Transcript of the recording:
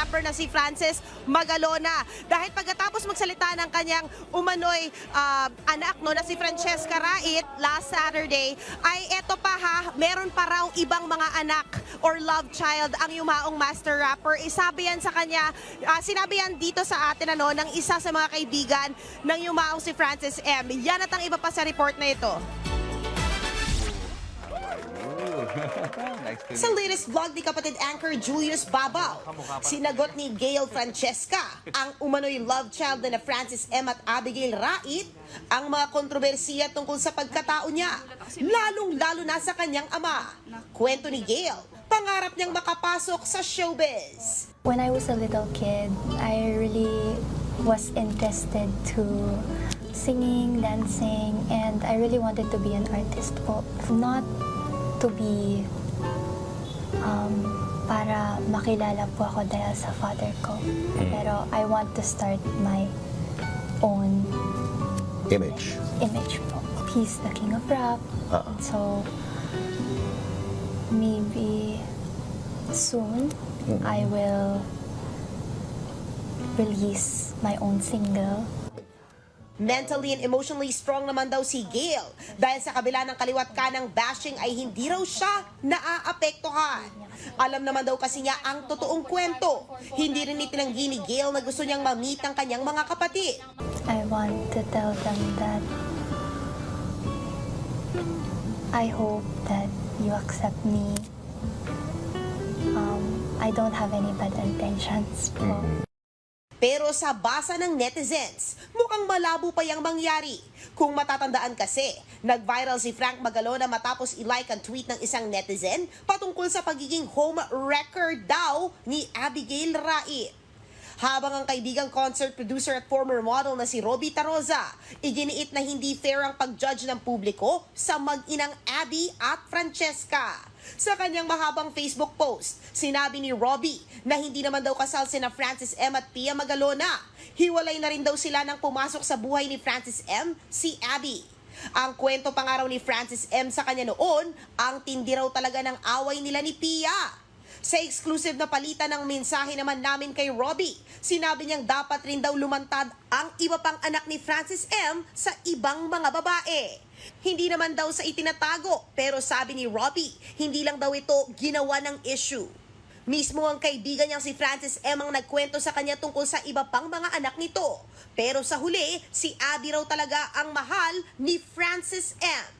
rapper na si Francis Magalona. Dahil pagkatapos magsalita ng kanyang umano'y ah, anak no, na si Francesca Rait last Saturday, ay eto pa ha, meron pa raw ibang mga anak or love child ang yumaong master rapper. Isabi yan sa kanya, ah, sinabi yan dito sa atin ano, ng isa sa mga kaibigan ng yumaong si Francis M. Yan at ang iba pa sa report na ito. Sa latest vlog ni kapatid anchor Julius Babaw, sinagot ni Gail Francesca ang umano'y love child na Francis M. at Abigail Rait ang mga kontrobersiya tungkol sa pagkatao niya, lalong-lalo na sa kanyang ama. Kwento ni Gail, pangarap niyang makapasok sa showbiz. When I was a little kid, I really was interested to singing, dancing, and I really wanted to be an artist po. Not to be um, para makilala po ako dahil sa father ko. Pero I want to start my own image. image po. He's the king of rap. Ah. So, maybe soon I will release my own single. Mentally and emotionally strong naman daw si Gail dahil sa kabila ng kaliwat kanang bashing ay hindi raw siya naaapektuhan. Alam naman daw kasi niya ang totoong kwento. Hindi rin itinanggi ni Gail na gusto niyang mamit ang kanyang mga kapatid. I want to tell them that I hope that you accept me. Um, I don't have any bad intentions po. Pero sa basa ng netizens, mukhang malabo pa yang mangyari. Kung matatandaan kasi, nag-viral si Frank Magalona matapos i-like ang tweet ng isang netizen patungkol sa pagiging home wrecker daw ni Abigail Rait. Habang ang kaibigang concert producer at former model na si Robbie Taroza, iginiit na hindi fair ang pag-judge ng publiko sa mag-inang Abby at Francesca. Sa kanyang mahabang Facebook post, sinabi ni Robbie na hindi naman daw kasal sina Francis M. at Pia Magalona. Hiwalay na rin daw sila nang pumasok sa buhay ni Francis M. si Abby. Ang kwento pa nga raw ni Francis M. sa kanya noon, ang tindi raw talaga ng away nila ni Pia. Sa exclusive na palitan ng mensahe naman namin kay Robbie, sinabi niyang dapat rin daw lumantad ang iba pang anak ni Francis M. sa ibang mga babae. Hindi naman daw sa itinatago, pero sabi ni Robbie, hindi lang daw ito ginawa ng issue. Mismo ang kaibigan niyang si Francis M. ang nagkwento sa kanya tungkol sa iba pang mga anak nito. Pero sa huli, si Abby raw talaga ang mahal ni Francis M.